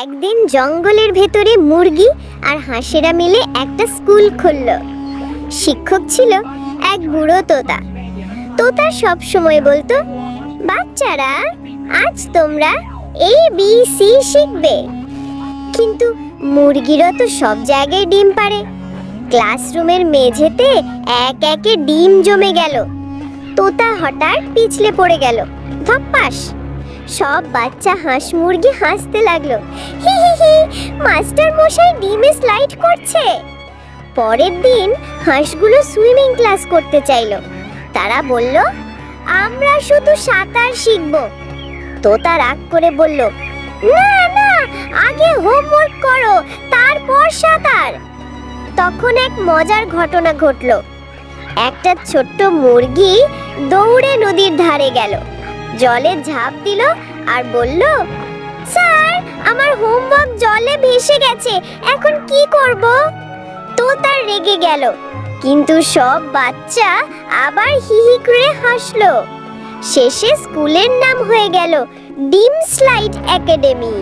একদিন জঙ্গলের ভেতরে মুরগি আর হাঁসেরা মিলে একটা স্কুল খুলল। শিক্ষক ছিল এক বুড়ো তোতা। তোতা সব সময় বলতো, বাচ্চারা, আজ তোমরা এ বি সি শিখবে। কিন্তু মুরগিরা তো সব জায়গায় ডিম পারে ক্লাসরুমের মেঝেতে এক একে ডিম জমে গেল। তোতা হঠাৎ পিছলে পড়ে গেল। ধপ্পাস! সব বাচ্চা হাঁস মুরগি হাসতে লাগল। হি হি হি, মাস্টার মশাই ডিমে স্লাইড করছে। পরের দিন হাঁসগুলো সুইমিং ক্লাস করতে চাইলো। তারা বলল, আমরা শুধু সাঁতার শিখব। তোতা রাগ করে বলল, না না, আগে হোমওয়ার্ক করো, তারপর সাঁতার। তখন এক মজার ঘটনা ঘটলো। একটা ছোট্ট মুরগি দৌড়ে নদীর ধারে গেল। জলে ঝাঁপ দিল আর বলল, স্যার, আমার হোমওয়ার্ক জলে ভেসে গেছে, এখন কি করব? তো তার রেগে গেল, কিন্তু সব বাচ্চা আবার হিহি করে হাসলো। শেষে স্কুলের নাম হয়ে গেল ডিম স্লাইড একাডেমি।